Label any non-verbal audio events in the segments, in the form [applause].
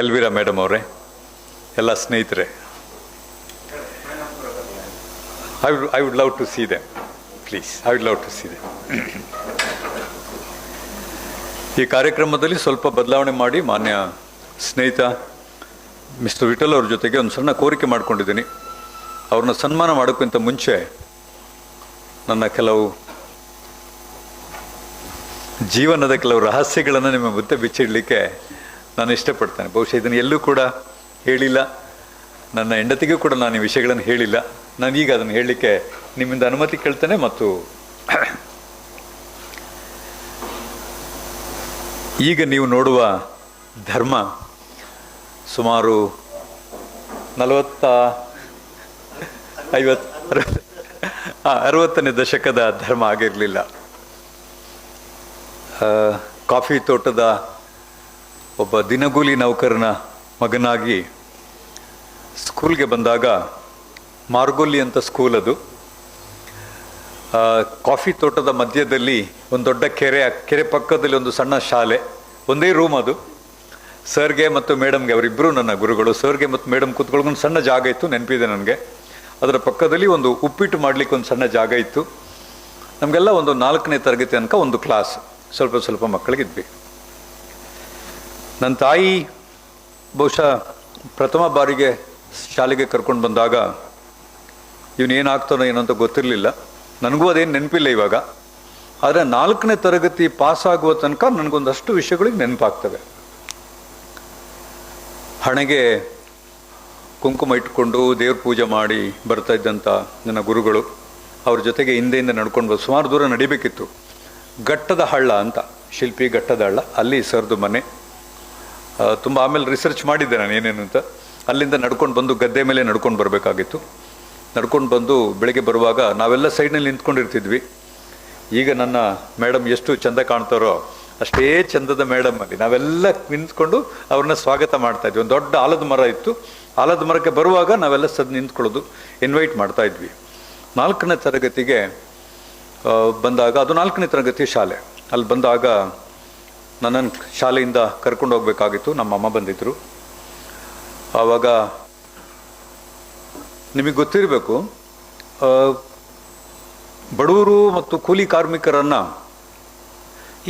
ಎಲ್ವಿರಾ madam ಅವರೇ, ಎಲ್ಲ ಸ್ನೇಹಿತರೆ. I would I would love to see them please I would love to see them ಈ ಕಾರ್ಯಕ್ರಮದಲ್ಲಿ ಸ್ವಲ್ಪ ಬದಲಾವಣೆ ಮಾಡಿ ಮಾನ್ಯ ಸ್ನೇಹಿತ ಮಿಸ್ಟರ್ ವಿಠಲ್ ಅವ್ರ ಜೊತೆಗೆ ಒಂದು ಸಣ್ಣ ಕೋರಿಕೆ ಮಾಡ್ಕೊಂಡಿದ್ದೀನಿ. ಅವ್ರನ್ನ ಸನ್ಮಾನ ಮಾಡೋಕ್ಕಿಂತ ಮುಂಚೆ ನನ್ನ ಕೆಲವು ಜೀವನದ ಕೆಲವು ರಹಸ್ಯಗಳನ್ನು ನಿಮ್ಮ ಮುಂದೆ ಬಿಚ್ಚಿಡಲಿಕ್ಕೆ ನಾನು ಇಷ್ಟಪಡ್ತೇನೆ. ಬಹುಶಃ ಇದನ್ನು ಎಲ್ಲೂ ಕೂಡ ಹೇಳಿಲ್ಲ. ನನ್ನ ಹೆಂಡತಿಗೂ ಕೂಡ ನಾನು ಈ ವಿಷಯಗಳನ್ನು ಹೇಳಿಲ್ಲ. ನಾನೀಗ ಅದನ್ನು ಹೇಳಲಿಕ್ಕೆ ನಿಮ್ಮಿಂದ ಅನುಮತಿ ಕೇಳ್ತೇನೆ ಮತ್ತು ಈಗ ನೀವು ನೋಡುವ ಧರ್ಮ ಸುಮಾರು ನಲವತ್ತ ಐವತ್ತು ಅರವತ್ತನೇ ದಶಕದ ಧರ್ಮ ಆಗಿರಲಿಲ್ಲ. ಕಾಫಿ ತೋಟದ ಒಬ್ಬ ದಿನಗೂಲಿ ನೌಕರನ ಮಗನಾಗಿ ಸ್ಕೂಲ್ಗೆ ಬಂದಾಗ ಮಾರ್ಗೋಲಿ ಅಂತ ಸ್ಕೂಲ್ ಅದು. ಕಾಫಿ ತೋಟದ ಮಧ್ಯದಲ್ಲಿ ಒಂದು ದೊಡ್ಡ ಕೆರೆ ಕೆರೆ ಪಕ್ಕದಲ್ಲಿ ಒಂದು ಸಣ್ಣ ಶಾಲೆ, ಒಂದೇ ರೂಮ್ ಅದು. ಸರ್ಗೆ ಮತ್ತು ಮೇಡಮ್ಗೆ ಅವರಿಬ್ಬರು ನನ್ನ ಗುರುಗಳು, ಸರ್ಗೆ ಮತ್ತು ಮೇಡಮ್ ಒಂದು ಸಣ್ಣ ಜಾಗ ಇತ್ತು, ನೆನಪಿದೆ ನನಗೆ. ಅದರ ಪಕ್ಕದಲ್ಲಿ ಒಂದು ಉಪ್ಪಿಟ್ಟು ಮಾಡಲಿಕ್ಕೆ ಒಂದು ಸಣ್ಣ ಜಾಗ ಇತ್ತು. ನಮಗೆಲ್ಲ ಒಂದು ನಾಲ್ಕನೇ ತರಗತಿ ತನಕ ಒಂದು ಕ್ಲಾಸ್ ಸ್ವಲ್ಪ ಸ್ವಲ್ಪ ಮಕ್ಕಳಿಗಿದ್ವಿ ನನ್ನ ತಾಯಿ ಬಹುಶಃ ಪ್ರಥಮ ಬಾರಿಗೆ ಶಾಲೆಗೆ ಕರ್ಕೊಂಡು ಬಂದಾಗ ಇವನೇನಾಗ್ತಾನೋ ಏನೋ ಅಂತ ಗೊತ್ತಿರಲಿಲ್ಲ. ನನಗೂ ಅದೇನು ನೆನಪಿಲ್ಲ ಇವಾಗ. ಆದರೆ ನಾಲ್ಕನೇ ತರಗತಿ ಪಾಸ್ ಆಗುವ ತನಕ ನನಗೊಂದಷ್ಟು ವಿಷಯಗಳಿಗೆ ನೆನಪಾಗ್ತವೆ. ಹಣೆಗೆ ಕುಂಕುಮ ಇಟ್ಕೊಂಡು ದೇವ್ರ ಪೂಜೆ ಮಾಡಿ ಬರ್ತಾ ಇದ್ದಂಥ ನನ್ನ ಗುರುಗಳು ಅವ್ರ ಜೊತೆಗೆ ಹಿಂದೆಯಿಂದ ನಡ್ಕೊಂಡು ಸುಮಾರು ದೂರ ನಡಿಬೇಕಿತ್ತು. ಘಟ್ಟದ ಹಳ್ಳ ಅಂತ, ಶಿಲ್ಪಿ ಘಟ್ಟದ ಹಳ್ಳ. ಅಲ್ಲಿ ಸರ್ದು ಮನೆ. ತುಂಬ ಆಮೇಲೆ ರಿಸರ್ಚ್ ಮಾಡಿದ್ದೆ ನಾನು ಏನೇನು ಅಂತ. ಅಲ್ಲಿಂದ ನಡ್ಕೊಂಡು ಬಂದು ಗದ್ದೆ ಮೇಲೆ ನಡ್ಕೊಂಡು ಬರಬೇಕಾಗಿತ್ತು. ನಡ್ಕೊಂಡು ಬಂದು ಬೆಳಗ್ಗೆ ಬರುವಾಗ ನಾವೆಲ್ಲ ಸೈಡ್ನಲ್ಲಿ ನಿಂತ್ಕೊಂಡಿರ್ತಿದ್ವಿ. ಈಗ ನನ್ನ ಮೇಡಮ್ ಎಷ್ಟು ಚಂದ ಕಾಣ್ತಾರೋ ಅಷ್ಟೇ ಚಂದದ ಮೇಡಮ್ ಅಲ್ಲಿ. ನಾವೆಲ್ಲ ನಿಂತ್ಕೊಂಡು ಅವ್ರನ್ನ ಸ್ವಾಗತ ಮಾಡ್ತಾ ಇದ್ವಿ. ಒಂದು ದೊಡ್ಡ ಆಲದ ಮರ ಇತ್ತು. ಆಲದ ಮರಕ್ಕೆ ಬರುವಾಗ ನಾವೆಲ್ಲ ಸದ್ ನಿಂತ್ಕೊಳ್ಳೋದು ಇನ್ವೈಟ್ ಮಾಡ್ತಾ ಇದ್ವಿ. ನಾಲ್ಕನೇ ತರಗತಿಗೆ ಬಂದಾಗ, ಅದು ನಾಲ್ಕನೇ ತರಗತಿ ಶಾಲೆ. ಅಲ್ಲಿ ಬಂದಾಗ ನನ್ನನ್ನು ಶಾಲೆಯಿಂದ ಕರ್ಕೊಂಡು ಹೋಗಬೇಕಾಗಿತ್ತು. ನಮ್ಮ ಅಮ್ಮ ಬಂದಿದ್ದರು ಆವಾಗ ನಿಮಗೆ ಗೊತ್ತಿರಬೇಕು ಬಡವರು ಮತ್ತು ಕೂಲಿ ಕಾರ್ಮಿಕರನ್ನು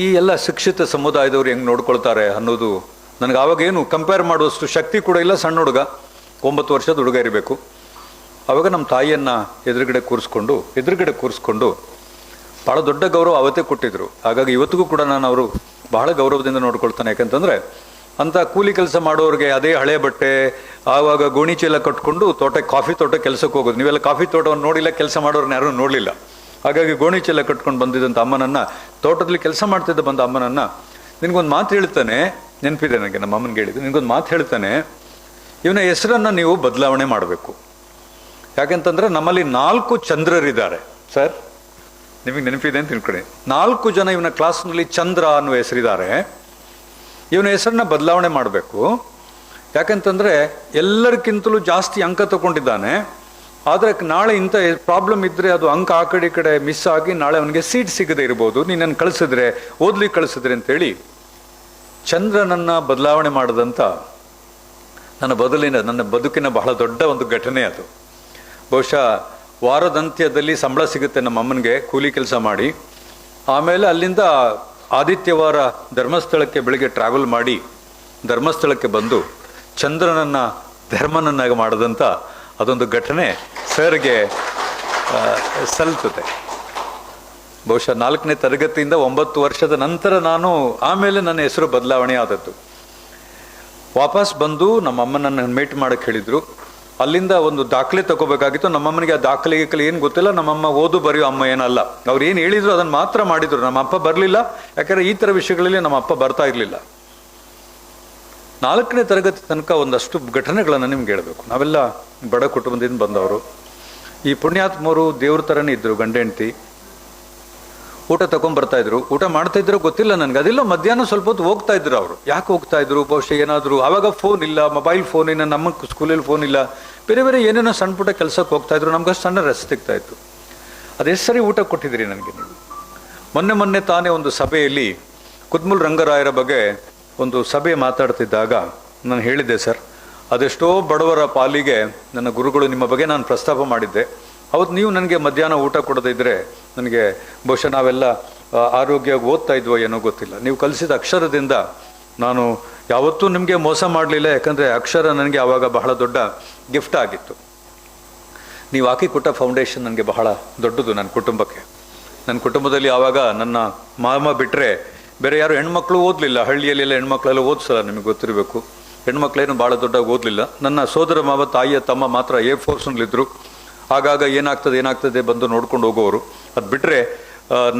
ಈ ಎಲ್ಲ ಶಿಕ್ಷಿತ ಸಮುದಾಯದವರು ಹೆಂಗೆ ನೋಡ್ಕೊಳ್ತಾರೆ ಅನ್ನೋದು ನನಗೆ ಆವಾಗ ಏನು ಕಂಪೇರ್ ಮಾಡುವಷ್ಟು ಶಕ್ತಿ ಕೂಡ ಇಲ್ಲ. ಸಣ್ಣ ಹುಡುಗ, ಒಂಬತ್ತು ವರ್ಷದ ಹುಡುಗ ಇರಬೇಕು. ಆವಾಗ ನಮ್ಮ ತಾಯಿಯನ್ನು ಎದುರುಗಡೆ ಕೂರಿಸ್ಕೊಂಡು ಎದುರುಗಡೆ ಕೂರಿಸ್ಕೊಂಡು ಭಾಳ ದೊಡ್ಡ ಗೌರವ ಅವತ್ತೇ ಕೊಟ್ಟಿದ್ರು. ಹಾಗಾಗಿ ಇವತ್ತಿಗೂ ಕೂಡ ನಾನು ಅವರು ಬಹಳ ಗೌರವದಿಂದ ನೋಡ್ಕೊಳ್ತಾನೆ. ಯಾಕಂತಂದರೆ ಅಂಥ ಕೂಲಿ ಕೆಲಸ ಮಾಡೋರಿಗೆ ಅದೇ ಹಳೆ ಬಟ್ಟೆ, ಆವಾಗ ಗೋಣಿ ಚೀಲ ಕಟ್ಕೊಂಡು ತೋಟಕ್ಕೆ ಕಾಫಿ ತೋಟ ಕೆಲಸಕ್ಕೆ ಹೋಗೋದು. ನೀವೆಲ್ಲ ಕಾಫಿ ತೋಟವನ್ನು ನೋಡಿಲ್ಲ, ಕೆಲಸ ಮಾಡೋರನ್ನ ಯಾರೂ ನೋಡಲಿಲ್ಲ. ಹಾಗಾಗಿ ಗೋಣಿ ಚೀಲ ಕಟ್ಕೊಂಡು ಬಂದಿದ್ದಂಥ ಅಮ್ಮನನ್ನ, ತೋಟದಲ್ಲಿ ಕೆಲಸ ಮಾಡ್ತಿದ್ದ ಬಂದ ಅಮ್ಮನನ್ನು ನಿನಗೊಂದು ಮಾತು ಹೇಳ್ತಾನೆ. ನೆನಪಿದೆ ನನಗೆ, ನಮ್ಮ ಅಮ್ಮನಿಗೆ ಹೇಳಿದ್ದು. ನಿನಗೊಂದು ಮಾತು ಹೇಳ್ತಾನೆ. ಇವನ ಹೆಸರನ್ನ ನೀವು ಬದಲಾವಣೆ ಮಾಡಬೇಕು. ಯಾಕೆಂತಂದ್ರೆ ನಮ್ಮಲ್ಲಿ ನಾಲ್ಕು ಚಂದ್ರರಿದ್ದಾರೆ. ಸರ್ ನಿಮಗೆ ನೆನಪಿದೆ ಅಂತ ತಿಳ್ಕೊಳ್ಳಿ ನಾಲ್ಕು ಜನ ಇವನ ಕ್ಲಾಸ್ನಲ್ಲಿ ಚಂದ್ರ ಅನ್ನುವ ಹೆಸರಿದ್ದಾರೆ. ಇವನ ಹೆಸರನ್ನ ಬದಲಾವಣೆ ಮಾಡಬೇಕು. ಯಾಕಂತಂದ್ರೆ ಎಲ್ಲರಿಗಿಂತಲೂ ಜಾಸ್ತಿ ಅಂಕ ತಗೊಂಡಿದ್ದಾನೆ. ಆದರೆ ನಾಳೆ ಇಂಥ ಪ್ರಾಬ್ಲಮ್ ಇದ್ದರೆ ಅದು ಅಂಕ ಆ ಕಡೆ ಈ ಕಡೆ ಮಿಸ್ ಆಗಿ ನಾಳೆ ಅವನಿಗೆ ಸೀಟ್ ಸಿಗದೆ ಇರ್ಬೋದು. ನೀನನ್ನು ಕಳಿಸಿದ್ರೆ, ಓದ್ಲಿಕ್ಕೆ ಕಳಿಸಿದ್ರೆ ಅಂತೇಳಿ ಚಂದ್ರನನ್ನ ಬದಲಾವಣೆ ಮಾಡಿದಂಥ ನನ್ನ ಬದಲಿನ, ನನ್ನ ಬದುಕಿನ ಬಹಳ ದೊಡ್ಡ ಒಂದು ಘಟನೆ ಅದು. ಬಹುಶಃ ವಾರದಂತ್ಯದಲ್ಲಿ ಸಂಬಳ ಸಿಗುತ್ತೆ ನಮ್ಮ ಅಮ್ಮನಿಗೆ ಕೂಲಿ ಕೆಲಸ ಮಾಡಿ. ಆಮೇಲೆ ಅಲ್ಲಿಂದ ಆದಿತ್ಯವಾರ ಧರ್ಮಸ್ಥಳಕ್ಕೆ ಬೆಳಿಗ್ಗೆ ಟ್ರಾವೆಲ್ ಮಾಡಿ ಧರ್ಮಸ್ಥಳಕ್ಕೆ ಬಂದು ಚಂದ್ರನನ್ನ ಧರ್ಮನನ್ನಾಗಿ ಮಾಡಿದಂಥ ಅದೊಂದು ಘಟನೆ ಸರ್ಗೆ ಸಲ್ತದೆ ಬಹುಶಃ ನಾಲ್ಕನೇ ತರಗತಿಯಿಂದ ಒಂಬತ್ತು ವರ್ಷದ ನಂತರ ನಾನು ಆಮೇಲೆ ನನ್ನ ಹೆಸರು ಬದಲಾವಣೆ ಆದದ್ದು. ವಾಪಸ್ ಬಂದು ನಮ್ಮ ಅಮ್ಮನನ್ನು ಮೀಟ್ ಮಾಡಕ್ಕೆ ಹೇಳಿದ್ರು. ಅಲ್ಲಿಂದ ಒಂದು ದಾಖಲೆ ತಗೋಬೇಕಾಗಿತ್ತು. ನಮ್ಮಮ್ಮನಿಗೆ ಆ ದಾಖಲೆ ಗಿಕ್ಕಲೆ ಏನು ಗೊತ್ತಿಲ್ಲ. ನಮ್ಮಮ್ಮ ಓದು ಬರೆಯೋ ಅಮ್ಮ ಏನಲ್ಲ. ಅವ್ರು ಏನು ಹೇಳಿದ್ರು ಅದನ್ನು ಮಾತ್ರ ಮಾಡಿದ್ರು. ನಮ್ಮ ಅಪ್ಪ ಬರಲಿಲ್ಲ. ಯಾಕಂದರೆ ಈ ಥರ ವಿಷಯಗಳಲ್ಲಿ ನಮ್ಮ ಅಪ್ಪ ಬರ್ತಾ ಇರಲಿಲ್ಲ. ನಾಲ್ಕನೇ ತರಗತಿ ತನಕ ಒಂದಷ್ಟು ಘಟನೆಗಳನ್ನು ನಿಮ್ಗೆ ಹೇಳಬೇಕು. ನಾವೆಲ್ಲ ಬಡ ಕುಟುಂಬದಿಂದ ಬಂದವರು. ಈ ಪುಣ್ಯಾತ್ಮರು ದೇವ್ರ ಥರನೇ ಇದ್ದರು ಗಂಡ ಹೆಂಡತಿ. ಊಟ ತಗೊಂಡ್ ಬರ್ತಾ ಇದ್ರು. ಊಟ ಮಾಡ್ತಾ ಇದ್ರು, ಗೊತ್ತಿಲ್ಲ ನನಗೆ. ಅದೆಲ್ಲ ಮಧ್ಯಾಹ್ನ ಸ್ವಲ್ಪ ಹೊತ್ತು ಹೋಗ್ತಾ ಇದ್ರು ಅವರು. ಯಾಕೆ ಹೋಗ್ತಾ ಇದ್ರು? ಬಹುಶಃ ಏನಾದರೂ, ಆವಾಗ ಫೋನ್ ಇಲ್ಲ ಮೊಬೈಲ್ ಫೋನ್ ಇಲ್ಲ ನಮ್ಮ ಸ್ಕೂಲಲ್ಲಿ ಫೋನ್ ಇಲ್ಲ. ಬೇರೆ ಬೇರೆ ಏನೇನೋ ಸಣ್ಣ ಪುಟ್ಟ ಕೆಲಸಕ್ಕೆ ಹೋಗ್ತಾ ಇದ್ರು. ನಮ್ಗೆ ಸಣ್ಣ ರೆಸ್ಟ್ ಸಿಗ್ತಾ ಇತ್ತು. ಅದೆಷ್ಟು ಸರಿ ಊಟ ಕೊಟ್ಟಿದ್ರಿ ನನಗೆ ನೀವು? ಮೊನ್ನೆ ಮೊನ್ನೆ ತಾನೇ ಒಂದು ಸಭೆಯಲ್ಲಿ ಕುದ್ಮುಲ್ ರಂಗರಾಯರ ಬಗ್ಗೆ ಒಂದು ಸಭೆ ಮಾತಾಡ್ತಿದ್ದಾಗ ನಾನು ಹೇಳಿದ್ದೆ, ಸರ್, ಅದೆಷ್ಟೋ ಬಡವರ ಪಾಲಿಗೆ ನನ್ನ ಗುರುಗಳು ನಿಮ್ಮ ಬಗ್ಗೆ ನಾನು ಪ್ರಸ್ತಾಪ ಮಾಡಿದ್ದೆ. ಅವತ್ತು ನೀವು ನನಗೆ ಮಧ್ಯಾಹ್ನ ಊಟ ಕೊಡದಿದ್ದರೆ ನನಗೆ ಬಹುಶಃ ನಾವೆಲ್ಲ ಆರೋಗ್ಯವಾಗಿ ಓದ್ತಾ ಇದ್ವೋ ಏನೋ ಗೊತ್ತಿಲ್ಲ. ನೀವು ಕಲಿಸಿದ ಅಕ್ಷರದಿಂದ ನಾನು ಯಾವತ್ತೂ ನಿಮಗೆ ಮೋಸ ಮಾಡಲಿಲ್ಲ, ಯಾಕಂದರೆ ಅಕ್ಷರ ನನಗೆ ಆವಾಗ ಬಹಳ ದೊಡ್ಡ ಗಿಫ್ಟ್ ಆಗಿತ್ತು. ನೀವು ಹಾಕಿಕೊಟ್ಟ ಫೌಂಡೇಶನ್ ನನಗೆ ಬಹಳ ದೊಡ್ಡದು ನನ್ನ ಕುಟುಂಬಕ್ಕೆ. ನನ್ನ ಕುಟುಂಬದಲ್ಲಿ ಆವಾಗ ನನ್ನ ಮಾಮ ಬಿಟ್ಟರೆ ಬೇರೆ ಯಾರು ಹೆಣ್ಮಕ್ಳು ಓದಲಿಲ್ಲ. ಹಳ್ಳಿಯಲ್ಲೆಲ್ಲ ಹೆಣ್ಮಕ್ಳೆಲ್ಲ ಓದಿಸಲ್ಲ ನಿಮಗೆ ಗೊತ್ತಿರಬೇಕು. ಹೆಣ್ಮಕ್ಳೇನು ಭಾಳ ದೊಡ್ಡ ಓದಲಿಲ್ಲ. ನನ್ನ ಸೋದರ ಮಾವ, ತಾಯಿಯ ತಮ್ಮ ಮಾತ್ರ ಎ ಫೋರ್ಸ್ನಲ್ಲಿದ್ದರು ಆಗಾಗ ಏನಾಗ್ತದೆ ಏನಾಗ್ತದೆ ಬಂದು ನೋಡ್ಕೊಂಡು ಹೋಗೋರು ಅದು ಬಿಟ್ಟರೆ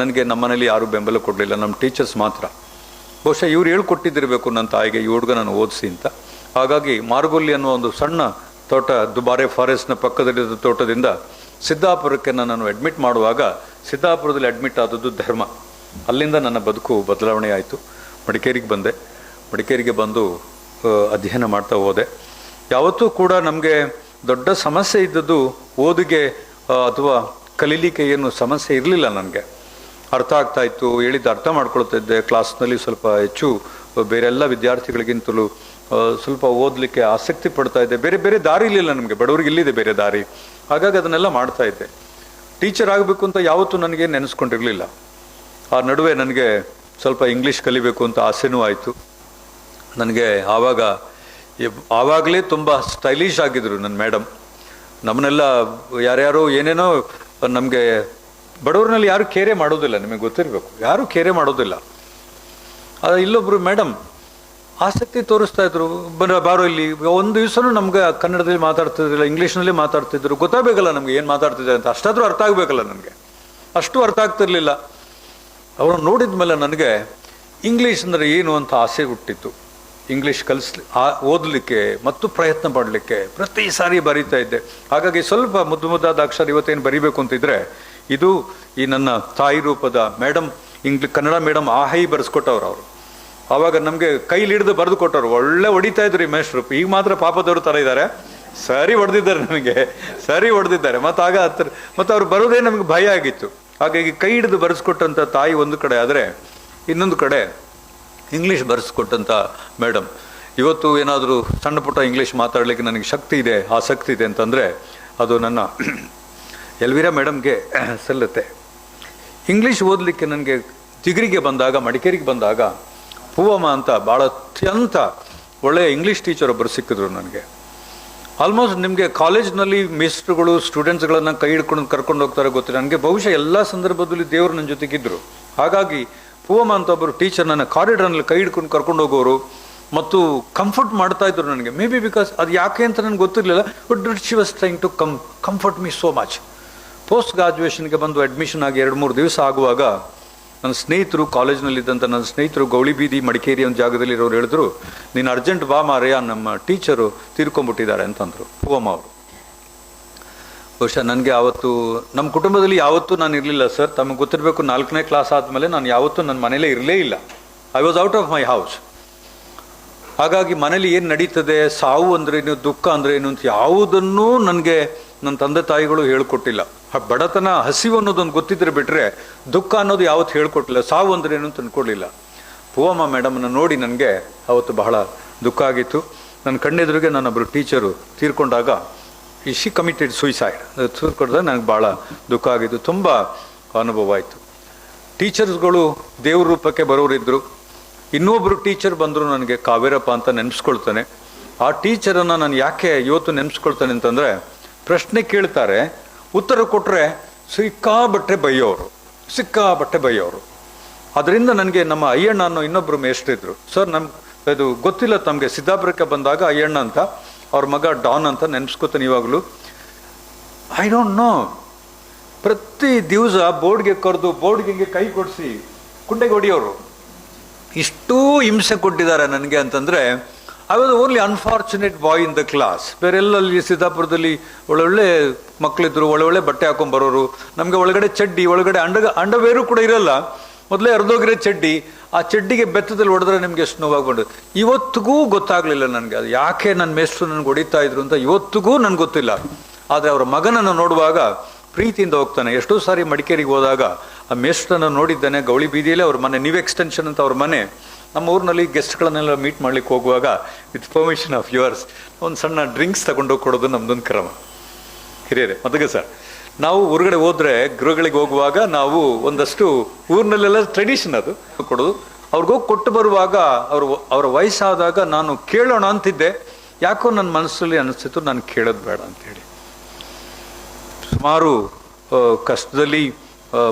ನನಗೆ ನಮ್ಮನೇಲಿ ಯಾರೂ ಬೆಂಬಲ ಕೊಡಲಿಲ್ಲ ನಮ್ಮ ಟೀಚರ್ಸ್ ಮಾತ್ರ. ಬಹುಶಃ ಇವ್ರು ಹೇಳ್ಕೊಟ್ಟಿದ್ದಿರಬೇಕು ನನ್ನ ತಾಯಿಗೆ, ಈ ಹುಡುಗ ನಾನು ಓದಿಸಿ ಅಂತ. ಹಾಗಾಗಿ ಮಾರ್ಗೊಲ್ಲಿ ಅನ್ನೋ ಒಂದು ಸಣ್ಣ ತೋಟ ದುಬಾರೆ ಫಾರೆಸ್ಟ್ನ ಪಕ್ಕದಲ್ಲಿದ್ದ ತೋಟದಿಂದ ಸಿದ್ದಾಪುರಕ್ಕೆ ನನ್ನನ್ನು ಅಡ್ಮಿಟ್ ಮಾಡುವಾಗ ಸಿದ್ದಾಪುರದಲ್ಲಿ ಅಡ್ಮಿಟ್ ಆದದ್ದು ಧರ್ಮ. ಅಲ್ಲಿಂದ ನನ್ನ ಬದುಕು ಬದಲಾವಣೆ ಆಯಿತು. ಮಡಿಕೇರಿಗೆ ಬಂದೆ. ಮಡಿಕೇರಿಗೆ ಬಂದು ಅಧ್ಯಯನ ಮಾಡ್ತಾ ಹೋದೆ. ಯಾವತ್ತೂ ಕೂಡ ನಮಗೆ ದೊಡ್ಡ ಸಮಸ್ಯೆ ಇದ್ದದ್ದು ಓದಿಗೆ ಅಥವಾ ಕಲೀಲಿಕ್ಕೆ ಏನು ಸಮಸ್ಯೆ ಇರಲಿಲ್ಲ ನನಗೆ. ಅರ್ಥ ಆಗ್ತಾ ಇತ್ತು, ಹೇಳಿದ್ದು ಅರ್ಥ ಮಾಡ್ಕೊಳ್ತಾ ಇದ್ದೆ ಕ್ಲಾಸ್ನಲ್ಲಿ ಸ್ವಲ್ಪ ಹೆಚ್ಚು ಬೇರೆಲ್ಲ ವಿದ್ಯಾರ್ಥಿಗಳಿಗಿಂತಲೂ ಸ್ವಲ್ಪ ಓದಲಿಕ್ಕೆ ಆಸಕ್ತಿ ಪಡ್ತಾ ಇದ್ದೆ. ಬೇರೆ ಬೇರೆ ದಾರಿ ಇರಲಿಲ್ಲ ನಮಗೆ. ಬಡವರಿಗೆ ಇಲ್ಲಿದೆ ಬೇರೆ ದಾರಿ. ಹಾಗಾಗಿ ಅದನ್ನೆಲ್ಲ ಮಾಡ್ತಾ ಇದ್ದೆ. ಟೀಚರ್ ಆಗಬೇಕು ಅಂತ ಯಾವತ್ತೂ ನನಗೆ ನೆನೆಸ್ಕೊಂಡಿರಲಿಲ್ಲ. ಆ ನಡುವೆ ನನಗೆ ಸ್ವಲ್ಪ ಇಂಗ್ಲೀಷ್ ಕಲಿಬೇಕು ಅಂತ ಆಸೆನೂ ಆಯಿತು. ನನಗೆ ಆವಾಗ ಆವಾಗಲೇ ತುಂಬ ಸ್ಟೈಲಿಶ್ ಆಗಿದ್ದರು ನನ್ನ ಮೇಡಮ್ ನಮ್ಮನ್ನೆಲ್ಲ ಯಾರ್ಯಾರೋ ಏನೇನೋ, ನಮಗೆ ಬಡವ್ರನ್ನಲ್ಲಿ ಯಾರು ಕೇರೆ ಮಾಡೋದಿಲ್ಲ, ನಿಮಗೆ ಗೊತ್ತಿರಬೇಕು. ಯಾರೂ ಕೇರೆ ಮಾಡೋದಿಲ್ಲ. ಆದರೆ ಇಲ್ಲೊಬ್ಬರು ಮೇಡಮ್ ಆಸಕ್ತಿ ತೋರಿಸ್ತಾ ಇದ್ರು. ಬರ ಬಾರೋ ಇಲ್ಲಿ. ಒಂದು ದಿವಸನೂ ನಮ್ಗೆ ಕನ್ನಡದಲ್ಲಿ ಮಾತಾಡ್ತಿದ್ದಿಲ್ಲ ಇಂಗ್ಲೀಷ್ನಲ್ಲಿ ಮಾತಾಡ್ತಿದ್ರು. ಗೊತ್ತಾಗಬೇಕಲ್ಲ ನಮ್ಗೆ ಏನು ಮಾತಾಡ್ತಿದ್ದಾರೆ ಅಂತ. ಅಷ್ಟಾದರೂ ಅರ್ಥ ಆಗಬೇಕಲ್ಲ ನನಗೆ ಅಷ್ಟು ಅರ್ಥ ಆಗ್ತಿರ್ಲಿಲ್ಲ. ಅವರು ನೋಡಿದ ಮೇಲೆ ನನಗೆ ಇಂಗ್ಲೀಷ್ ಅಂದರೆ ಏನು ಅಂತ ಆಸೆ ಹುಟ್ಟಿತ್ತು. ಇಂಗ್ಲೀಷ್ ಕಲಿಸ್ ಓದಲಿಕ್ಕೆ ಮತ್ತು ಪ್ರಯತ್ನ ಪಡಲಿಕ್ಕೆ ಪ್ರತಿ ಸಾರಿ ಬರೀತಾ ಇದ್ದೆ. ಹಾಗಾಗಿ ಸ್ವಲ್ಪ ಮುದ್ದು ಮುದ್ದಾದ ಅಕ್ಷರ ಇವತ್ತೇನು ಬರಿಬೇಕು ಅಂತಿದ್ರೆ, ಇದು ಈ ನನ್ನ ತಾಯಿ ರೂಪದ ಮೇಡಮ್ ಇಂಗ್ಲಿ, ಕನ್ನಡ ಮೇಡಮ್ ಆಹೈ ಬರೆಸ್ಕೊಟ್ಟವ್ರು ಅವರು. ಆವಾಗ ನಮಗೆ ಕೈಲಿ ಹಿಡಿದು ಬರೆದು ಕೊಟ್ಟವ್ರು. ಒಳ್ಳೆ ಹೊಡಿತಾ ಇದ್ರು ಈ ಮೇಷ್ಟ್ರು. ಈಗ ಮಾತ್ರ ಪಾಪದವರು ಥರ ಇದ್ದಾರೆ ಸರಿ ಹೊಡೆದಿದ್ದಾರೆ ನಮಗೆ. ಸರಿ ಹೊಡೆದಿದ್ದಾರೆ. ಮತ್ತು ಆಗ ಹತ್ರ, ಮತ್ತು ಅವ್ರು ಬರೋದೇ ನಮಗೆ ಭಯ ಆಗಿತ್ತು. ಹಾಗಾಗಿ ಕೈ ಹಿಡಿದು ಬರೆಸ್ಕೊಟ್ಟಂಥ ತಾಯಿ ಒಂದು ಕಡೆ ಆದರೆ, ಇನ್ನೊಂದು ಕಡೆ ಇಂಗ್ಲೀಷ್ ಬರೆಸ್ಕೊಟ್ಟಂಥ ಮೇಡಮ್ ಇವತ್ತು ಏನಾದರೂ ಸಣ್ಣ ಪುಟ್ಟ ಇಂಗ್ಲೀಷ್ ಮಾತಾಡಲಿಕ್ಕೆ ನನಗೆ ಶಕ್ತಿ ಇದೆ, ಆಸಕ್ತಿ ಇದೆ ಅಂತಂದರೆ ಅದು ನನ್ನ [clears throat] ಎಲ್ವಿರಾ ಮೇಡಮ್ಗೆ [clears throat] ಸಲ್ಲುತ್ತೆ. ಇಂಗ್ಲೀಷ್ ಓದಲಿಕ್ಕೆ ನನಗೆ ಡಿಗ್ರಿಗೆ ಬಂದಾಗ, ಮಡಿಕೇರಿಗೆ ಬಂದಾಗ ಪೂವಮ್ಮ ಅಂತ ಭಾಳ ಅತ್ಯಂತ ಒಳ್ಳೆಯ ಇಂಗ್ಲೀಷ್ ಟೀಚರ್ ಒಬ್ಬರು ಸಿಕ್ಕಿದ್ರು ನನಗೆ. ಆಲ್ಮೋಸ್ಟ್ ನಿಮಗೆ ಕಾಲೇಜ್ನಲ್ಲಿ ಮಿಸ್ಟ್ರುಗಳು ಸ್ಟೂಡೆಂಟ್ಸ್ಗಳನ್ನು ಕೈ ಹಿಡ್ಕೊಂಡು ಕರ್ಕೊಂಡು ಹೋಗ್ತಾರೆ ಗೊತ್ತಿಲ್ಲ ನನಗೆ ಬಹುಶಃ ಎಲ್ಲ ಸಂದರ್ಭದಲ್ಲಿ ದೇವರು ನನ್ನ ಜೊತೆಗಿದ್ದರು ಹಾಗಾಗಿ ಪೂವಮ್ಮ ಅಂತ ಒಬ್ಬರು ಟೀಚರ್ ನನ್ನ ಕಾರಿಡ್ರಲ್ಲಿ ಕೈ ಹಿಡ್ಕೊಂಡು ಕರ್ಕೊಂಡು ಹೋಗೋರು, ಮತ್ತು ಕಂಫರ್ಟ್ ಮಾಡ್ತಾ ಇದ್ರು ನನಗೆ. ಮೇ ಬಿ ಬಿಕಾಸ್ ಅದು ಯಾಕೆ ಅಂತ ನನಗೆ ಗೊತ್ತಿರಲಿಲ್ಲ but she was trying to come comfort me so much post ಗ್ರಾಜುಯೇಷನ್ಗೆ ಬಂದು ಅಡ್ಮಿಷನ್ ಆಗಿ ಎರಡು ಮೂರು ದಿವಸ ಆಗುವಾಗ, ನನ್ನ ಸ್ನೇಹಿತರು ಕಾಲೇಜ್ನಲ್ಲಿದ್ದಂಥ ನನ್ನ ಸ್ನೇಹಿತರು ಗೌಳಿ ಬೀದಿ ಮಡಿಕೇರಿ ಒಂದು ಜಾಗದಲ್ಲಿ ಇರೋರು ಹೇಳಿದ್ರು, ನೀನು ಅರ್ಜೆಂಟ್ ಬಾ ಮಾರಯ್ಯ, ನಮ್ಮ ಟೀಚರು ತೀರ್ಕೊಂಬಿಟ್ಟಿದ್ದಾರೆ ಅಂತಂದರು ಪೂವಮ್ಮ ಅವರು. ಬಹುಶಃ ನನಗೆ ಆವತ್ತು ನಮ್ಮ ಕುಟುಂಬದಲ್ಲಿ ಯಾವತ್ತೂ ನಾನು ಇರಲಿಲ್ಲ ಸರ್ ತಮಗೆ ಗೊತ್ತಿರಬೇಕು, ನಾಲ್ಕನೇ ಕ್ಲಾಸ್ ಆದಮೇಲೆ ನಾನು ಯಾವತ್ತೂ ನನ್ನ ಮನೇಲೇ ಇರಲೇ ಇಲ್ಲ. I was out of my house ಹಾಗಾಗಿ ಮನೇಲಿ ಏನು ನಡೀತದೆ, ಸಾವು ಅಂದ್ರೇನು ದುಃಖ ಅಂದ್ರೇನು ಅಂತ ಯಾವುದನ್ನೂ ನನಗೆ ನನ್ನ ತಂದೆ ತಾಯಿಗಳು ಹೇಳ್ಕೊಟ್ಟಿಲ್ಲ. ಬಡತನ, ಹಸಿವು ಅನ್ನೋದೊಂದು ಗೊತ್ತಿದ್ರೆ ಬಿಟ್ಟರೆ ದುಃಖ ಅನ್ನೋದು ಯಾವತ್ತು ಹೇಳ್ಕೊಟ್ಟಿಲ್ಲ. ಸಾವು ಅಂದ್ರೇನು ಅಂತ ಅಂದ್ಕೊಳ್ಳಿಲ್ಲ ಪೂವಮ್ಮ ಮೇಡಮನ್ನು ನೋಡಿ ನನಗೆ ಅವತ್ತು ಬಹಳ ದುಃಖ ಆಗಿತ್ತು. ನನ್ನ ಕಣ್ಣೆದುರಿಗೆ ನನ್ನೊಬ್ಬರು ಟೀಚರು ತೀರ್ಕೊಂಡಾಗ ಶಿ ಕಮಿಟೆಡ್ ಸುಯಿಸೈಡ್ ತೀರ್ಕೊಂಡಾಗ ನನಗೆ ಭಾಳ ದುಃಖ ಆಗಿದ್ದು, ತುಂಬ ಅನುಭವ ಆಯಿತು. ಟೀಚರ್ಸ್ಗಳು ದೇವ್ರ ರೂಪಕ್ಕೆ ಬರೋರಿದ್ದರು ಇನ್ನೊಬ್ಬರು ಟೀಚರ್ ಬಂದರು ನನಗೆ ಕಾವೇರಪ್ಪ ಅಂತ ನೆನೆಸ್ಕೊಳ್ತಾನೆ. ಆ ಟೀಚರನ್ನು ನಾನು ಯಾಕೆ ಇವತ್ತು ನೆನೆಸ್ಕೊಳ್ತಾನೆ ಅಂತಂದರೆ, ಪ್ರಶ್ನೆ ಕೇಳ್ತಾರೆ, ಉತ್ತರ ಕೊಟ್ಟರೆ ಸಿಕ್ಕಾಬಟ್ಟೆ ಬೈಯೋರು ಸಿಕ್ಕಾಬಟ್ಟೆ ಬೈಯೋರು. ಅದರಿಂದ ನನಗೆ ನಮ್ಮ ಅಯ್ಯಣ್ಣ ಅನ್ನೋ ಇನ್ನೊಬ್ಬರು ಮೇಷ್ಟ್ರಿದ್ರು. ಸರ್ ನಮ್ಗೆ ಇದು ಗೊತ್ತಿಲ್ಲ ತಮಗೆ, ಸಿದ್ದಾಪುರಕ್ಕೆ ಬಂದಾಗ ಅಯ್ಯಣ್ಣ ಅಂತ. ಅವ್ರ ಮಗ ಡಾನ್ ಅಂತ ನೆನೆಸ್ಕೊತಾನೆ ಇವಾಗಲೂ. ಐ ಡೋಂಟ್ ನೋ ಪ್ರತಿ ದಿವಸ ಬೋರ್ಡ್ಗೆ ಕರೆದು ಬೋರ್ಡ್ಗೆ ಹಿಂಗೆ ಕೈ ಕೊಡಿಸಿ ಕುಂಡೆಗೆ ಹೊಡಿಯೋರು ಇಷ್ಟೂ ಹಿಂಸೆ ಕೊಟ್ಟಿದ್ದಾರೆ ನನಗೆ ಅಂತಂದರೆ I was only unfortunate boy in the class ಬೇರೆಲ್ಲಲ್ಲಿ ಸಿದ್ದಾಪುರದಲ್ಲಿ ಒಳ್ಳೊಳ್ಳೆ ಮಕ್ಕಳಿದ್ರು ಒಳ್ಳೊಳ್ಳೆ ಬಟ್ಟೆ ಹಾಕೊಂಡ್ ಬರೋರು. ನಮಗೆ ಒಳಗಡೆ ಚಡ್ಡಿ, ಒಳಗಡೆ ಅಂಡ ಅಂಡವೇರು ಕೂಡ ಇರಲ್ಲ. ಮೊದಲೇ ಅರ್ಧೋಗಿರೋ ಚಡ್ಡಿ. ಆ ಚಡ್ಡಿಗೆ ಬೆತ್ತದಲ್ಲಿ ಹೊಡೆದ್ರೆ ನಿಮ್ಗೆ ಎಷ್ಟು ನೋವಾಗ್ಬಂಡು ಇವತ್ತಿಗೂ ಗೊತ್ತಾಗ್ಲಿಲ್ಲ ನನಗೆ. ಅದು ಯಾಕೆ ನನ್ನ ಮೇಷ್ಟ್ರು ನನಗೆ ಹೊಡಿತಾ ಇದ್ರು ಅಂತ ಇವತ್ತಿಗೂ ನನ್ಗೆ ಗೊತ್ತಿಲ್ಲ. ಆದರೆ ಅವರ ಮಗನನ್ನು ನೋಡುವಾಗ ಪ್ರೀತಿಯಿಂದ ಹೋಗ್ತಾನೆ. ಎಷ್ಟೋ ಸಾರಿ ಮಡಿಕೇರಿಗೆ ಹೋದಾಗ ಆ ಮೇಷ್ಟ್ರನ್ನು ನೋಡಿದ್ದಾನೆ, ಗೌಳಿ ಬೀದಿಯಲ್ಲೇ ಅವ್ರ ಮನೆ ನ್ಯೂ ಎಕ್ಸ್ಟೆನ್ಷನ್ ಅಂತ ಅವ್ರ ಮನೆ. ನಮ್ಮ ಊರಿನಲ್ಲಿ ಗೆಸ್ಟ್ಗಳನ್ನೆಲ್ಲ ಮೀಟ್ ಮಾಡ್ಲಿಕ್ಕೆ ಹೋಗುವಾಗ, ವಿತ್ ಪರ್ಮಿಷನ್ ಆಫ್ ಯುವರ್ಸ್ ಒಂದು ಸಣ್ಣ ಡ್ರಿಂಕ್ಸ್ ತಗೊಂಡೋಗಿ ಕೊಡೋದು ನಮ್ದೊಂದು ಕ್ರಮ. ಹಿರಿಯರೇ ಮದಗ ಸರ್? ನಾವು ಹೊರಗಡೆ ಹೋದ್ರೆ ಗೃಹಗಳಿಗೆ ಹೋಗುವಾಗ ನಾವು ಒಂದಷ್ಟು ಊರಿನಲ್ಲೆಲ್ಲ ಟ್ರೆಡಿಷನ್ ಅದು. ಕೊಡೋದು. ಅವ್ರಿಗೋಗಿ ಕೊಟ್ಟು ಬರುವಾಗ ಅವರು ಅವರ ವಯಸ್ಸಾದಾಗ ನಾನು ಕೇಳೋಣ ಅಂತಿದ್ದೆ. ಯಾಕೋ ನನ್ನ ಮನಸ್ಸಲ್ಲಿ ಅನಿಸ್ತಿತ್ತು ನಾನು ಕೇಳೋದು ಬೇಡ ಅಂತೇಳಿ. ಸುಮಾರು ಕಷ್ಟದಲ್ಲಿ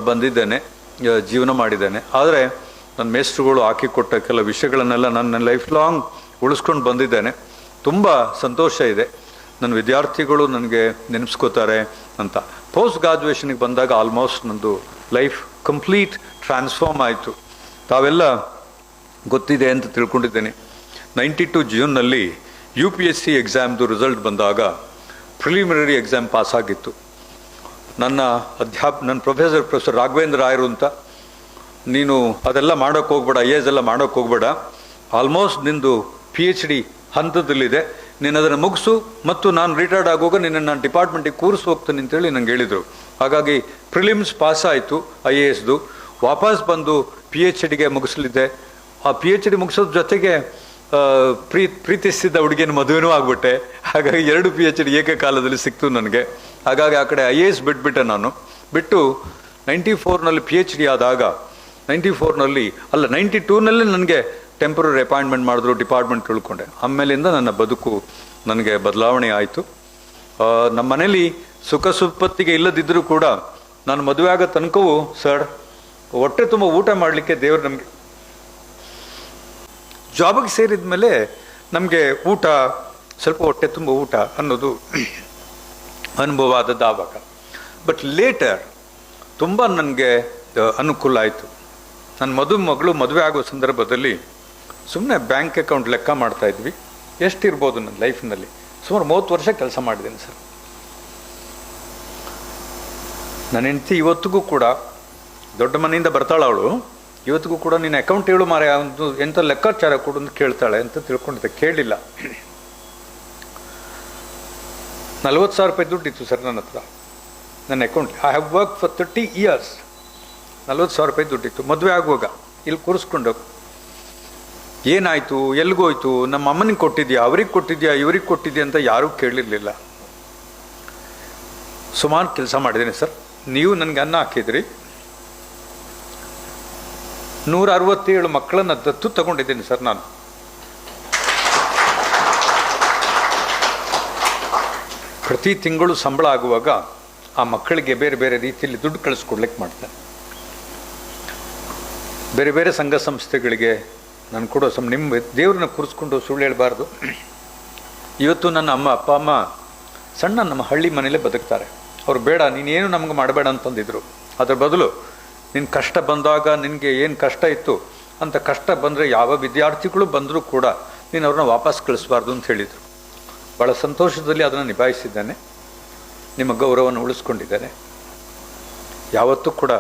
ಬಂದಿದ್ದೇನೆ ಜೀವನ ಮಾಡಿದ್ದೇನೆ. ಆದರೆ ನನ್ನ ಮೇಸ್ಟ್ರುಗಳು ಹಾಕಿಕೊಟ್ಟ ಕೆಲ ವಿಷಯಗಳನ್ನೆಲ್ಲ ನನ್ನ ಲೈಫ್ ಲಾಂಗ್ ಉಳಿಸ್ಕೊಂಡು ಬಂದಿದ್ದೇನೆ. ತುಂಬ ಸಂತೋಷ ಇದೆ. ನನ್ನ ವಿದ್ಯಾರ್ಥಿಗಳು ನನಗೆ ನೆನೆಸ್ಕೋತಾರೆ ಅಂತ. ಪೋಸ್ಟ್ ಗ್ರಾಜುಯೇಷನ್ಗೆ ಬಂದಾಗ ಆಲ್ಮೋಸ್ಟ್ ನಂದು ಲೈಫ್ ಕಂಪ್ಲೀಟ್ ಟ್ರಾನ್ಸ್ಫಾರ್ಮ್ ಆಯಿತು. ತಾವೆಲ್ಲ ಗೊತ್ತಿದೆ ಅಂತ ತಿಳ್ಕೊಂಡಿದ್ದೇನೆ. ನೈಂಟಿ ಟು ಜೂನ್ನಲ್ಲಿ ಯು ಪಿ ಎಸ್ ಸಿ ಎಕ್ಸಾಮ್ದು ರಿಸಲ್ಟ್ ಬಂದಾಗ ಪ್ರಿಲಿಮಿನರಿ ಎಕ್ಸಾಮ್ ಪಾಸ್ ಆಗಿತ್ತು. ನನ್ನ ಅಧ್ಯಾಪ, ನನ್ನ ಪ್ರೊಫೆಸರ್ ಪ್ರೊಫೆಸರ್ ರಾಘವೇಂದ್ರ ರಾಯರು ಅಂತ, ನೀನು ಅದೆಲ್ಲ ಮಾಡೋಕ್ಕೆ ಹೋಗ್ಬೇಡ ಐ ಎಸ್ ಎಲ್ಲ ಮಾಡೋಕ್ಕೆ ಹೋಗ್ಬೇಡ. ಆಲ್ಮೋಸ್ಟ್ ನಿಂದು ಪಿ ಎಚ್ ಡಿ ಹಂತದಲ್ಲಿದೆ. ನೀನು ಅದನ್ನು ಮುಗಿಸು ಮತ್ತು ನಾನು ರಿಟೈರ್ಡ್ ಆಗುವಾಗ ನಿನ್ನನ್ನು ನಾನು ಡಿಪಾರ್ಟ್ಮೆಂಟಿಗೆ ಕೂರಿಸಿ ಹೋಗ್ತೀನಿ ಅಂತೇಳಿ ನಂಗೆ ಹೇಳಿದರು. ಹಾಗಾಗಿ ಪ್ರಿಲಿಮ್ಸ್ ಪಾಸ್ ಆಯಿತು ಐ ಎ ಎಸ್ದು ವಾಪಸ್ ಬಂದು ಪಿ ಎಚ್ ಡಿಗೆ ಮುಗಿಸ್ಲಿದ್ದೆ. ಆ ಪಿ ಎಚ್ ಡಿ ಮುಗಿಸೋದ್ರ ಜೊತೆಗೆ ಪ್ರೀ ಪ್ರೀತಿಸಿದ್ದ ಹುಡುಗಿಯನ್ನು ಮದುವೆನೂ ಆಗ್ಬಿಟ್ಟೆ. ಹಾಗಾಗಿ ಎರಡು ಪಿ ಎಚ್ ಡಿ ಏಕಕಾಲದಲ್ಲಿ ಸಿಕ್ತು ನನಗೆ. ಹಾಗಾಗಿ ಆ ಕಡೆ ಐ ಎ ಎಸ್ ಬಿಟ್ಬಿಟ್ಟೆ ನಾನು. ಬಿಟ್ಟು ನೈಂಟಿ ಫೋರ್ನಲ್ಲಿ ಪಿ ಎಚ್ ಡಿ ಆದಾಗ ನೈಂಟಿ ಫೋರ್ನಲ್ಲಿ ಅಲ್ಲ ನೈಂಟಿ ಟೂನಲ್ಲಿ ನನಗೆ ಟೆಂಪರರಿ ಅಪಾಯಿಂಟ್ಮೆಂಟ್ ಮಾಡಿದ್ರು ಡಿಪಾರ್ಟ್ಮೆಂಟ್ ತಿಳ್ಕೊಂಡೆ. ಆಮೇಲಿಂದ ನನ್ನ ಬದುಕು ನನಗೆ ಬದಲಾವಣೆ ಆಯಿತು. ನಮ್ಮ ಮನೇಲಿ ಸುಖ ಸುಪ್ಪತ್ತಿಗೆ ಇಲ್ಲದಿದ್ದರೂ ಕೂಡ ನಾನು ಮದುವೆ ಆಗೋ ತನಕವೂ ಸರ್, ಹೊಟ್ಟೆ ತುಂಬ ಊಟ ಮಾಡಲಿಕ್ಕೆ ದೇವರು ನಮಗೆ ಜಾಬಿಗೆ ಸೇರಿದ ಮೇಲೆ ನಮಗೆ ಊಟ, ಸ್ವಲ್ಪ ಹೊಟ್ಟೆ ತುಂಬ ಊಟ ಅನ್ನೋದು ಅನುಭವ ಆದದ್ದು ಆವಾಗ. ಬಟ್ ಲೇಟರ್ ತುಂಬ ನನಗೆ ಅನುಕೂಲ ಆಯಿತು. ನನ್ನ ಮದು ಮಗಳು ಮದುವೆ ಆಗೋ ಸಂದರ್ಭದಲ್ಲಿ ಸುಮ್ಮನೆ ಬ್ಯಾಂಕ್ ಅಕೌಂಟ್ ಲೆಕ್ಕ ಮಾಡ್ತಾ ಇದ್ವಿ. ಎಷ್ಟಿರ್ಬೋದು ನನ್ನ ಲೈಫ್ನಲ್ಲಿ? ಸುಮಾರು ಮೂವತ್ತು ವರ್ಷ ಕೆಲಸ ಮಾಡಿದ್ದೀನಿ ಸರ್. ನನ್ನ ಹೆಂಡತಿ ಇವತ್ತಿಗೂ ಕೂಡ ದೊಡ್ಡ ಮನೆಯಿಂದ ಬರ್ತಾಳೆ ಅವಳು. ಇವತ್ತಿಗೂ ಕೂಡ ನಿನ್ನ ಅಕೌಂಟ್ ಹೇಳು ಮಾರೆ, ಒಂದು ಎಂಥ ಲೆಕ್ಕಾಚಾರ ಕೊಡು ಅಂತ ಕೇಳ್ತಾಳೆ ಅಂತ ತಿಳ್ಕೊಂಡಿದ್ದೆ. ಕೇಳಿಲ್ಲ. ನಲ್ವತ್ತು ಸಾವಿರ ರೂಪಾಯಿ ದುಡ್ಡಿತ್ತು ಸರ್ ನನ್ನ ಹತ್ರ. ನನ್ನ account. I have work for thirty years ನಲ್ವತ್ತು ಸಾವಿರ ರೂಪಾಯಿ ದುಡ್ಡಿತ್ತು. ಮದುವೆ ಆಗುವಾಗ. ಇಲ್ಲಿ ಕೂರಿಸ್ಕೊಂಡು ಏನಾಯಿತು ಎಲ್ಗೋಯ್ತು ನಮ್ಮ ಅಮ್ಮನಿಗೆ ಕೊಟ್ಟಿದ್ಯಾ, ಅವ್ರಿಗೆ ಕೊಟ್ಟಿದ್ಯಾ, ಇವ್ರಿಗೆ ಕೊಟ್ಟಿದ್ಯಾ ಅಂತ ಯಾರೂ ಕೇಳಿರಲಿಲ್ಲ. ಸುಮಾರು ಕೆಲಸ ಮಾಡಿದ್ದೀನಿ ಸರ್. ನೀವು ನನಗೆ ಅನ್ನ ಹಾಕಿದ್ರಿ. ನೂರ ಅರವತ್ತೇಳು ಮಕ್ಕಳನ್ನು ದತ್ತು ತಗೊಂಡಿದ್ದೀನಿ ಸರ್ ನಾನು. ಪ್ರತಿ ತಿಂಗಳು ಸಂಬಳ ಆಗುವಾಗ ಆ ಮಕ್ಕಳಿಗೆ ಬೇರೆ ಬೇರೆ ರೀತಿಯಲ್ಲಿ ದುಡ್ಡು ಕಳಿಸ್ಕೊಡ್ಲಿಕ್ಕೆ ಮಾಡ್ತೇನೆ. ಬೇರೆ ಬೇರೆ ಸಂಘ ಸಂಸ್ಥೆಗಳಿಗೆ ನಾನು ಕೂಡ ಸಮ್ ನಿಮ್ಮ ದೇವ್ರನ್ನ ಕೂರಿಸ್ಕೊಂಡು ಸುಳ್ಳು ಹೇಳಬಾರ್ದು. ಇವತ್ತು ನನ್ನ ಅಮ್ಮ, ಅಪ್ಪ, ಅಮ್ಮ ಸಣ್ಣ ನಮ್ಮ ಹಳ್ಳಿ ಮನೇಲೇ ಬದುಕ್ತಾರೆ. ಅವ್ರು ಬೇಡ, ನೀನೇನು ನಮ್ಗೆ ಮಾಡಬೇಡ ಅಂತಂದಿದ್ರು ಅದ್ರ ಬದಲು ನಿನ್ನ ಕಷ್ಟ ಬಂದಾಗ ನಿನಗೆ ಏನು ಕಷ್ಟ ಇತ್ತು ಅಂತ ಕಷ್ಟ ಬಂದರೆ ಯಾವ ವಿದ್ಯಾರ್ಥಿಗಳು ಬಂದರೂ ಕೂಡ ನೀನು ಅವ್ರನ್ನ ವಾಪಸ್ ಕಳಿಸ್ಬಾರ್ದು ಅಂತ ಹೇಳಿದರು. ಭಾಳ ಸಂತೋಷದಲ್ಲಿ ಅದನ್ನು ನಿಭಾಯಿಸಿದ್ದೇನೆ. ನಿಮ್ಮ ಗೌರವವನ್ನು ಉಳಿಸ್ಕೊಂಡಿದ್ದೇನೆ. ಯಾವತ್ತೂ ಕೂಡ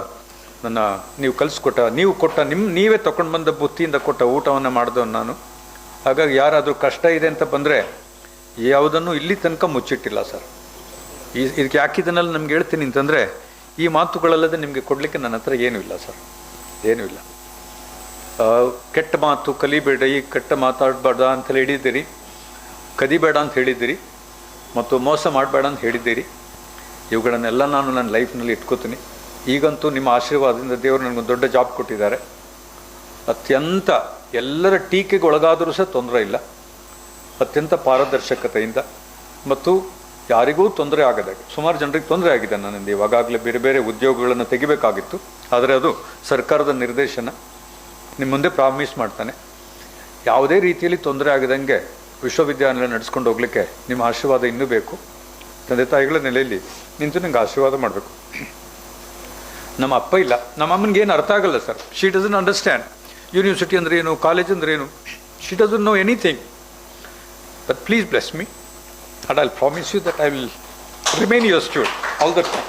ನನ್ನ ನೀವು ಕಲಿಸ್ಕೊಟ್ಟ, ನೀವು ಕೊಟ್ಟ ನಿಮ್ಮ ನೀವೇ ತಗೊಂಡು ಬಂದ ಬುತ್ತಿಯಿಂದ ಕೊಟ್ಟ ಊಟವನ್ನು ಮಾಡಿದವನು ನಾನು. ಹಾಗಾಗಿ ಯಾರಾದರೂ ಕಷ್ಟ ಇದೆ ಅಂತ ಬಂದರೆ ಯಾವುದನ್ನು ಇಲ್ಲಿ ತನಕ ಮುಚ್ಚಿಟ್ಟಿಲ್ಲ ಸರ್. ಈ, ಇದಕ್ಕೆ ಹಾಕಿದ್ದನ್ನೆಲ್ಲ ನಮ್ಗೆ ಹೇಳ್ತೀನಿ ಅಂತಂದರೆ ಈ ಮಾತುಗಳಲ್ಲದೆ ನಿಮಗೆ ಕೊಡಲಿಕ್ಕೆ ನನ್ನ ಹತ್ರ ಏನೂ ಇಲ್ಲ ಸರ್. ಏನೂ ಇಲ್ಲ. ಕೆಟ್ಟ ಮಾತು, ಕಲಿಬೇಡ, ಈ ಕೆಟ್ಟ ಮಾತಾಡಬೇಡ ಅಂತೇಳಿ ಹೇಳಿದ್ದೀರಿ. ಕದಿಬೇಡ ಅಂತ ಹೇಳಿದ್ದೀರಿ. ಮತ್ತು ಮೋಸ ಮಾಡಬೇಡ ಅಂತ ಹೇಳಿದ್ದೀರಿ. ಇವುಗಳನ್ನೆಲ್ಲ ನಾನು ನನ್ನ ಲೈಫ್ನಲ್ಲಿ ಇಟ್ಕೋತೀನಿ. ಈಗಂತೂ ನಿಮ್ಮ ಆಶೀರ್ವಾದದಿಂದ ದೇವರು ನನಗೊಂದು ದೊಡ್ಡ ಜಾಬ್ ಕೊಟ್ಟಿದ್ದಾರೆ. ಅತ್ಯಂತ ಎಲ್ಲರ ಟೀಕೆಗೆ ಒಳಗಾದರೂ ಸಹ ತೊಂದರೆ ಇಲ್ಲ. ಅತ್ಯಂತ ಪಾರದರ್ಶಕತೆಯಿಂದ ಮತ್ತು ಯಾರಿಗೂ ತೊಂದರೆ ಆಗದಾಗೆ ಸುಮಾರು ಜನರಿಗೆ ತೊಂದರೆ ಆಗಿದೆ ನನ್ನಿಂದ. ಇವಾಗಲೇ ಬೇರೆ ಬೇರೆ ಉದ್ಯೋಗಗಳನ್ನು ತೆಗಿಬೇಕಾಗಿತ್ತು. ಆದರೆ ಅದು ಸರ್ಕಾರದ ನಿರ್ದೇಶನ. ನಿಮ್ಮ ಮುಂದೆ ಪ್ರಾಮಿಸ್ ಮಾಡ್ತಾನೆ. ಯಾವುದೇ ರೀತಿಯಲ್ಲಿ ತೊಂದರೆ ಆಗದಂಗೆ ವಿಶ್ವವಿದ್ಯಾನಿಲಯ ನಡೆಸ್ಕೊಂಡು ಹೋಗ್ಲಿಕ್ಕೆ ನಿಮ್ಮ ಆಶೀರ್ವಾದ ಇನ್ನೂ ಬೇಕು. ತಂದೆ ತಾಯಿಗಳ ನೆಲೆಯಲ್ಲಿ ನಿಂತು ನಿಮ್ಗೆ ಆಶೀರ್ವಾದ ಮಾಡಬೇಕು. ನಮ್ಮ ಅಪ್ಪ ಇಲ್ಲ. ನಮ್ಮ ಅಮ್ಮನಿಗೆ ಏನು ಅರ್ಥ ಆಗಲ್ಲ sir. She doesn't understand university ಅಂದ್ರೆ ಏನು ಕಾಲೇಜ್ ಅಂದ್ರೆ ಏನು? She doesn't know anything but please bless me and I promise you that I will remain your student all that time